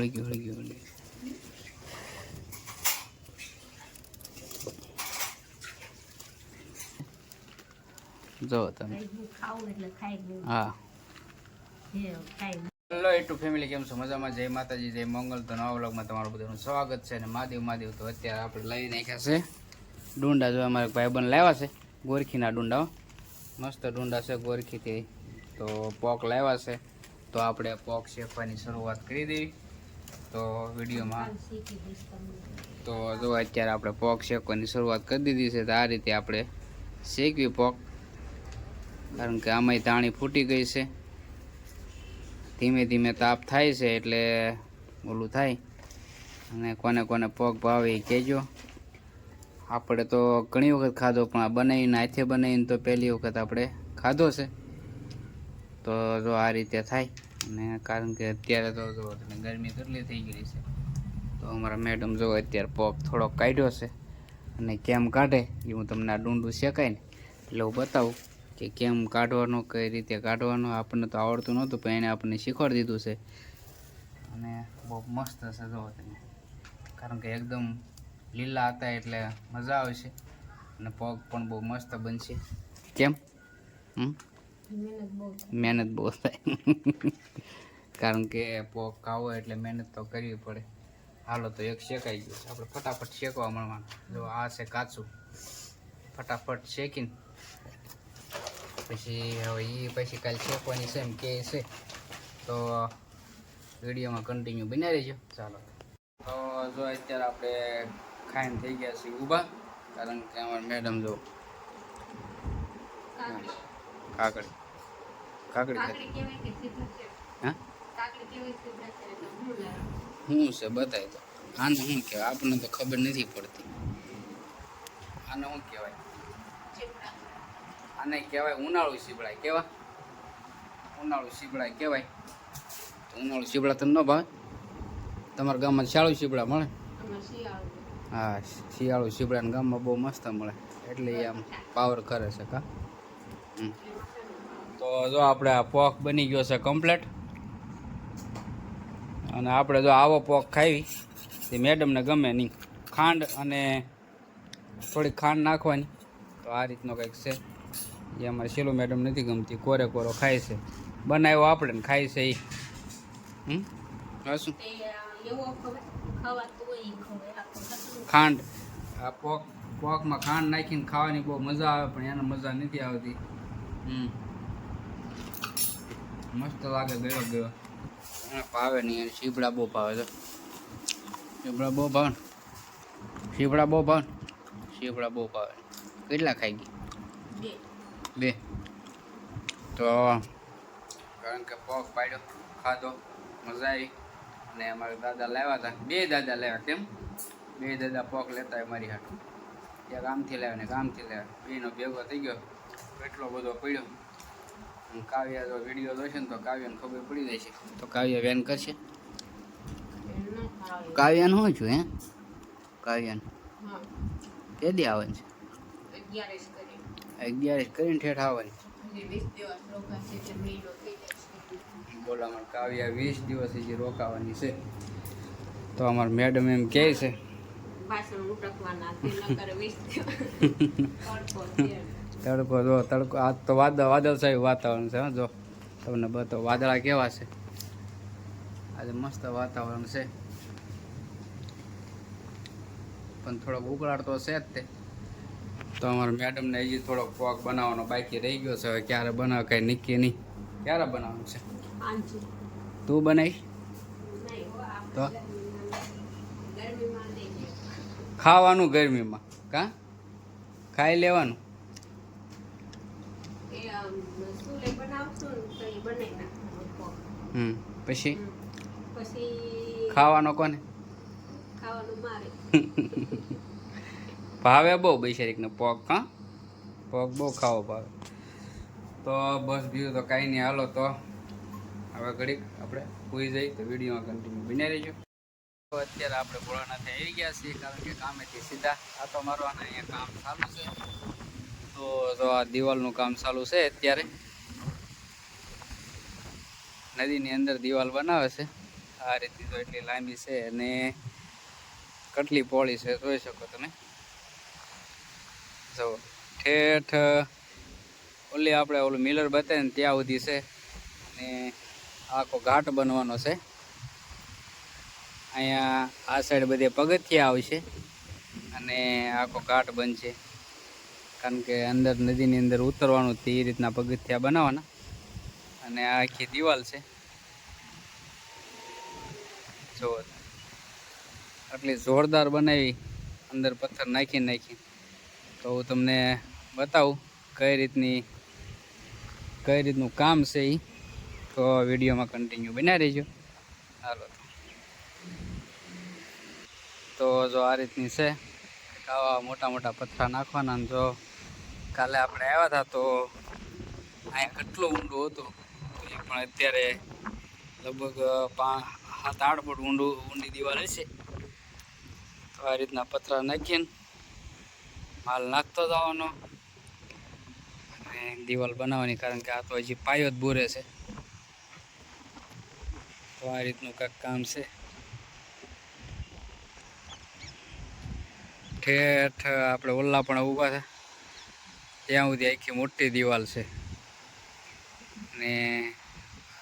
હળી ગયું, વળી ગયું, વળી જો તમે. હા. હેલો ટુ ફેમિલી કેમ છો? મજામાં? જય માતાજી, જય મંગલ. તો તમારું બધાનું સ્વાગત છે અને મહાદેવ મહાદેવ તો અત્યારે આપણે લઈ નાખ્યા છે. ડુંડા જો અમારા ભાઈબંધ લાવ્યા છે, ગોરખીના ડુંડા મસ્ત ડુંડા છે ગોરખીથી. તો પોક લાવ્યા છે. તો આપણે પોક શેકવાની શરૂઆત કરી દેવી. તો વિડીયોમાં તો જો અત્યારે આપણે પોક શેકવાની શરૂઆત કરી દીધી છે તો આ રીતે આપણે શેકવી પોક. કારણ કે આમાંય ધાણી ફૂટી ગઈ છે. ધીમે ધીમે તાપ થાય છે એટલે ઓલું થાય. અને કોને કોને પોક ભાવે એ કહેજો. આપણે તો ઘણી વખત ખાધો, પણ આ બનાવીને હાથે બનાવીને તો પહેલી વખત આપણે ખાધો છે. તો જો આ રીતે થાય. અને કારણ કે અત્યારે તો જો તમે ગરમી કેટલી થઈ ગઈ છે, તો અમારા મેડમ જો અત્યારે પોપ થોડોક કાઢ્યો છે અને કેમ કાઢે એ હું તમને આ ડુંડું શેકાય ને એટલે હું બતાવું કે કેમ કાઢવાનો, કઈ રીતે કાઢવાનો, આપણને તો આવડતું નહોતું પણ એને આપણને શીખવાડી દીધું છે. અને બહુ મસ્ત હશે જો તમે. કારણ કે એકદમ લીલા હતા એટલે મજા આવશે અને પગ પણ બહુ મસ્ત બનશે. કેમ? હમ? મહેનત બહુ થાય. કારણ કે પોક ખાવો એટલે મહેનત તો કરવી પડે. હાલો તો એક શેકાઈ ગયું આપણે ફટાફટ શેકવા મળવાનું. જો આ છે કાચું. ફટાફટ શેકીને પછી હવે એ પછી કાલે શેકવાની છે એમ કે છે. તો વિડીયોમાં કન્ટિન્યુ બની રહેજો. ચાલો. તો જો અત્યારે આપણે ખાઈને થઈ ગયા છીએ ઊભા. કારણ કે અમારા મેડમ જો કાકડી કાકડી હા? શું છે? બતાય તો. આને શું કહેવાય? આપણને તો ખબર નથી પડતી. આને શું કહેવાય? આને કહેવાય ઉનાળુ શીબડાય કેવા? ઉનાળુ શીબડાય કહેવાય. તો ઉનાળુ શીબડા તમને ન ભાવે? તમારા ગામમાં શાળુ શીબડા મળે? હા શિયાળુ શીબડાના ગામમાં બહુ મસ્ત મળે. એટલે એ આમ પાવર કરે છે કા? હમ. તો જો આપણે આ પોક બની ગયો છે કમ્પ્લેટ અને આપણે જો આવો પોક ખાવી તે મેડમને ગમે નહીં. ખાંડ અને થોડી ખાંડ નાખવાની. તો આ રીતનો કંઈક છે. એ અમારે શીલું મેડમ નથી ગમતી કોરે કોરો ખાય છે. બનાવ્યો આપણે ને ખાય છે એ હમ? શું? ખાંડ. આ પોક પોકમાં ખાંડ નાખીને ખાવાની બહુ મજા આવે પણ એને મજા નથી આવતી. હમ. મસ્ત લાગે ગયો ગયો એને ભાવે નહીં શીપડા બહુ ભાવે છે. શીપડા બહુ ભાવે? શીપડા બહુ ભાવે? શીપડા બહુ ભાવે કેટલા ખાઈ ગઈ? બે. બે. તો કારણ કે પોક પાડ્યો ખાધો મજા આવી. અને અમારા દાદા લાવ્યા હતા. બે દાદા લાવ્યા કેમ? બે દાદા પોક લેતા મારી હાટું. ત્યાં ગામથી લાવ્યા ને ગામથી લાવ્યા. બેનો ભેગો થઈ ગયો. એટલો બધો પડ્યો. કાવ્યા જો વીડિયો જોશે ને તો કાવ્યાને ખબર પડી છે. તો કાવ્ય વેન કરશે? કાવ્યાન શું છું હે? કાવ્યન? કે દી આવન છે? અગિયારસ કરી અગિયાર કરીને ઠેઠ આવવાની બોલો અમારે જશે કાવ્યા વીસ દિવસ હજી રોકાવાની છે. તો અમારા મેડમ એમ કહે છે. ભાષણ ઉટકવાના તે નકર વીસ દિવસ. તડકો છે તડકો જો તડકો આજ તો વાદળ વાદળ સાહેબ વાતાવરણ છે જો. તમને બતો વાદળા કેવા છે? આજે મસ્ત વાતાવરણ છે. પણ થોડોક ઉકળાટ તો છે જ તે. તો અમારા મેડમને હજી થોડોક પોક બનાવવાનો બાકી રહી ગયો છે. હવે ક્યારે બનાવે કંઈ નક્કી નહીં. ક્યારે બનાવવાનું છે? તું આ તો. ખાવાનું ગરમીમાં કા? ખાઈ લેવાનું એ આમ સુલે બનાવશું ને તો એ બનાવી નાખવાનું પોક. હમ પછી? પછી ખાવાનો કોને? ખાવાનું મારે. ભાવે બહુ બૈશારીકને પગ હા? પગ બહુ ખાવો ભાવે. તો બસ બીજું તો કાંઈ નહીં હાલો તો. હવે ઘડીક આપણે સુઈ જઈ તો વિડીયોમાં કન્ટિન્યુ બની રહીશું તો અત્યારે આપણે ભોળાનાથે આવી ગયા છીએ કારણ કે કામેથી સીધા. આ તો મારવાના અહીંયા કામ ચાલુ છે. તો આ દિવાલનું કામ ચાલુ છે અત્યારે. નદીની અંદર દિવાલ બનાવે છે. આ રીતની તો એટલી લાંબી છે અને કેટલી પોળી છે, જોઈ શકો તમે. જો, ઠેઠ ઓલી આપણે ઓલું મિલર બતાવે ને ત્યાં સુધી છે. અને આખો ઘાટ બનવાનો છે. અહીંયા આ સાઈડ બધે પગથિયા આવશે અને આખો ઘાટ બનશે. કારણ કે અંદર નદીની અંદર ઉતરવાનું તે રીતના પગથિયા બનાવવાના. અને આ આખી દિવાલ છે. જો આટલી જોરદાર બનાવી, અંદર પથ્થર નાખી નાખી. તો હું તમને બતાવું કઈ રીતની, કઈ રીતનું કામ છે એ તો વિડીયોમાં કન્ટિન્યુ બનાવી રહેજો. હાલો તો. જો આ રીતની છે આવા મોટા મોટા પથ્થર નાખવાના જો કાલે આપણે આવ્યા હતા તો અહીંયા કેટલું ઊંડું હતું. પણ અત્યારે લગભગ પાંચ સાત આઠ ફૂટ ઊંડું, ઊંડી દિવાલ હશે તો આ રીતના પતરા નાખીને માલ નાખતો જવાનો. અને દિવાલ બનાવવાની, કારણ કે આ તો હજી પાયો જ બોરે છે. તો આ રીતનું કંઈક કામ છે. ઠેઠ આપણે ઓલ્લા પણ ઊભા છે. ત્યાં સુધી આખી મોટી દિવાલ છે. ને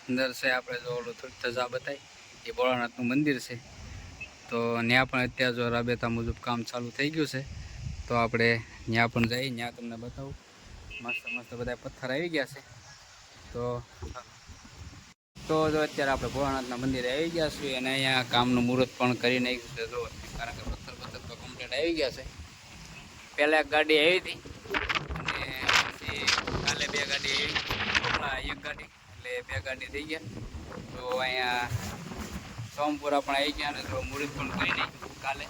અંદર છે આપણે જો ઓલું થોડી ધજા બતાવી એ ભોળાનાથનું મંદિર છે. તો ત્યાં પણ અત્યારે જો રાબેતા મુજબ કામ ચાલુ થઈ ગયું છે. તો આપણે ત્યાં પણ જઈ ત્યાં તમને બતાવું. મસ્ત મસ્ત બધા પથ્થર આવી ગયા છે. તો તો જો અત્યારે આપણે ભોળાનાથના મંદિરે આવી ગયા છીએ અને અહીંયા કામનું મુહૂર્ત પણ કરી નાખ્યું છે. જો, કારણ કે પથ્થર પથ્થર તો કમ્પ્લીટ આવી ગયા છે. પહેલાં એક ગાડી આવી હતી. અને પછી કાલે બે ગાડી આવી. એક ગાડી, એટલે બે ગાડી થઈ ગયા. તો અહીંયા સોમપુરા પણ આવી ગયા અને તો મુહૂર્ત પણ કરી નાખ્યું કાલે.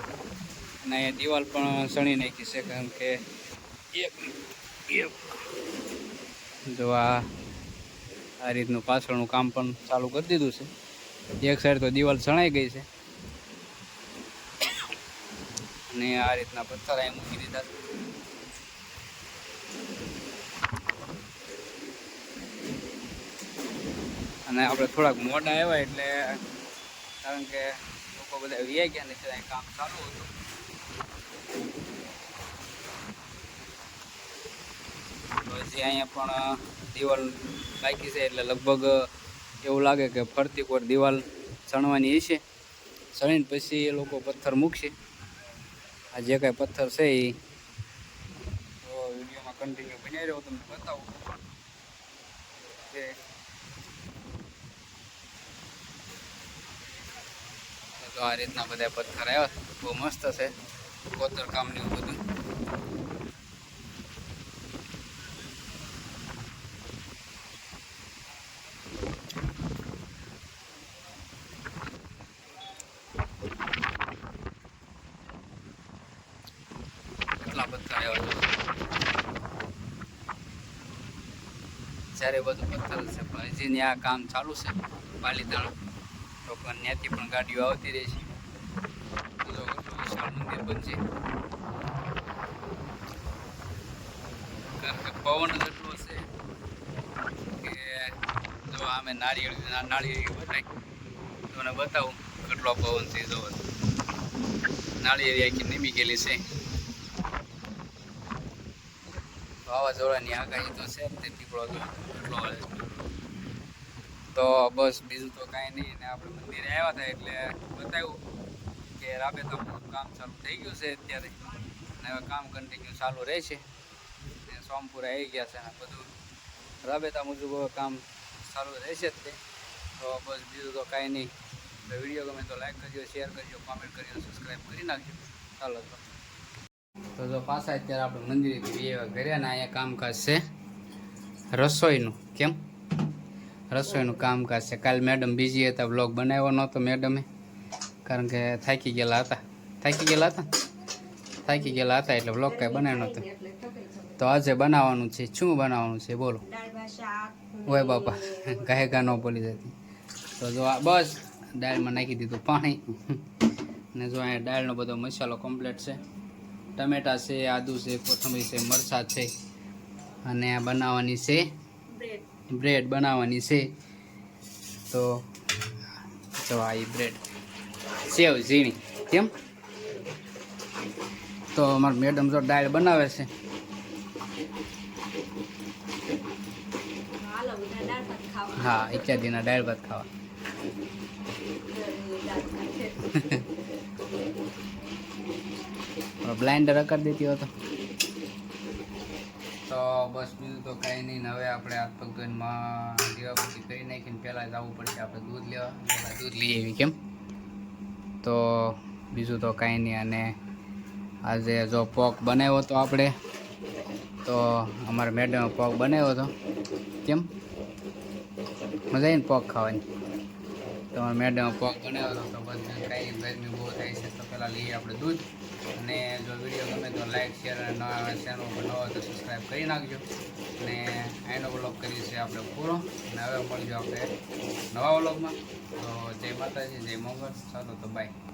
અને અહીંયા દિવાલ પણ સણી નાખી છે કારણ કે એક જો આ આ રીતનું પાછળનું કામ પણ ચાલુ કરી દીધું છે. એક સાઈડ તો દિવાલ સણાઈ ગઈ છે. અને આ રીતના પથ્થર અહીં મૂકી દીધા છે. અને આપણે થોડાક મોડા આવ્યા એટલે કારણ કે લોકો બધા વ્યાઈ ગયા નથી ત્યાં કામ ચાલુ હતું. પછી અહીંયા પણ દિવાલ બાકી છે એટલે લગભગ એવું લાગે કે ફરતી કોર દિવાલ ચણવાની હશે. ચણીને પછી એ લોકો પથ્થર મૂકશે. આ જે કાંઈ પથ્થર છે એ તો વિડીયોમાં કન્ટિન્યુ બનાવી રહ્યો તમને બતાવું. તો આ રીતના બધા પથ્થર આવ્યા બહુ મસ્ત છે. કોતર કામની એવું બધું. કેટલા પથ્થર આવ્યા જ્યારે બધું પથ્થર છે. હજી આ કામ ચાલુ છે. પાલીતાણા. તો પણ ત્યાંથી પણ ગાડીઓ આવતી રહે છે. વિશાળ મંદિર બનશે કારણ કે પવન જ એટલો છે કે જો આમે નારિયેળ નાળિયેરી બતાવી તમને બતાવું કેટલો પવન છે જો. નાળિયેરી આખી નીમી ગયેલી છે. વાવાઝોડાની આગાહી તો છે જ તે દીપડો તો એટલો. તો બસ બીજું તો કાંઈ નહીં. ને આપણે મંદિરે આવ્યા હતા એટલે બતાવ્યું કે રાબેતામાં કામ ચાલુ થઈ ગયું છે અત્યારે. અને હવે કામ કન્ટિન્યુ ચાલુ રહેશે ને સોમપુરા આવી ગયા છે અને બધું રાબેતા મુજબ કામ ચાલુ રહેશે જ તે તો બસ બીજું તો કાંઈ નહીં. તો વીડિયો ગમે તો લાઈક કરજો શેર કરજો કોમેન્ટ કરજો સબસ્ક્રાઈબ કરી નાખજો. ચાલો તો. તો જો પાછા અત્યારે આપણે મંદિરેથી બે ઘરે ને અહીંયા કામકાજ છે. રસોઈનું. કેમ? રસોઈનું કામકાજ છે. કાલ મેડમ બીજી હતા બ્લોગ બનાવ્યો નહોતો મેડમે. કારણ કે થાકી ગયેલા હતા. થાકી ગયેલા હતા? થાકી ગયેલા હતા એટલે બ્લોગ કાંઈ બનાવ્યો નહોતો. તો આજે બનાવવાનું છે. શું બનાવવાનું છે? બોલો. ઓય બાપા કહે ગા ન બોલી જતી. તો જો આ બસ, દાળમાં નાખી દીધું પાણી. ને જો અહીંયા દાળનો બધો મસાલો કમ્પ્લીટ છે. ટમેટા છે, આદુ છે, કોથમીર છે, મરચાં છે. અને આ બનાવવાની છે બ્રેડ બ્રેડ બનાવવાની છે. તો તો આ બ્રેડ સેવ ઝીણી. કેમ? તો અમારા મેડમ જો ડાળ બનાવે છે. હા ઇત્યાદિના દાળ ભાત ખાવા. બ્લાઇન્ડર કરી દેતી હતો તો બસ બીજું તો કાંઈ નહીં. હવે આપણે હાથ પગ ધોઈનમાં પછી કરી નાખીને પહેલાં જવું પડશે. આપણે દૂધ લેવા. દૂધ લઈ આવી કેમ? તો બીજું તો કાંઈ નહીં. અને આજે જો પોક બનાવ્યો હતો આપણે, તો અમારા મેડમે પોક બનાવ્યો હતો. કેમ? મજા આવી ને પોક ખાવાની. તો અમારા મેડમે પોક બનાવ્યો હતો. તો બસ કાંઈ ગરમી બહુ થાય છે, તો પહેલાં લઈએ આપણે દૂધ. અને જો વીડિયો ગમે તો લાઇક શેર અને નવા ચેનલ ઉપર નવો તો સબસ્ક્રાઈબ કરી નાખજો. અને એનો વ્લોગ કરીએ છીએ આપણે પૂરો. અને હવે મળજો આપણે નવા વ્લોગમાં તો જય માતાજી, જય મંગળ. ચાલો તો બાય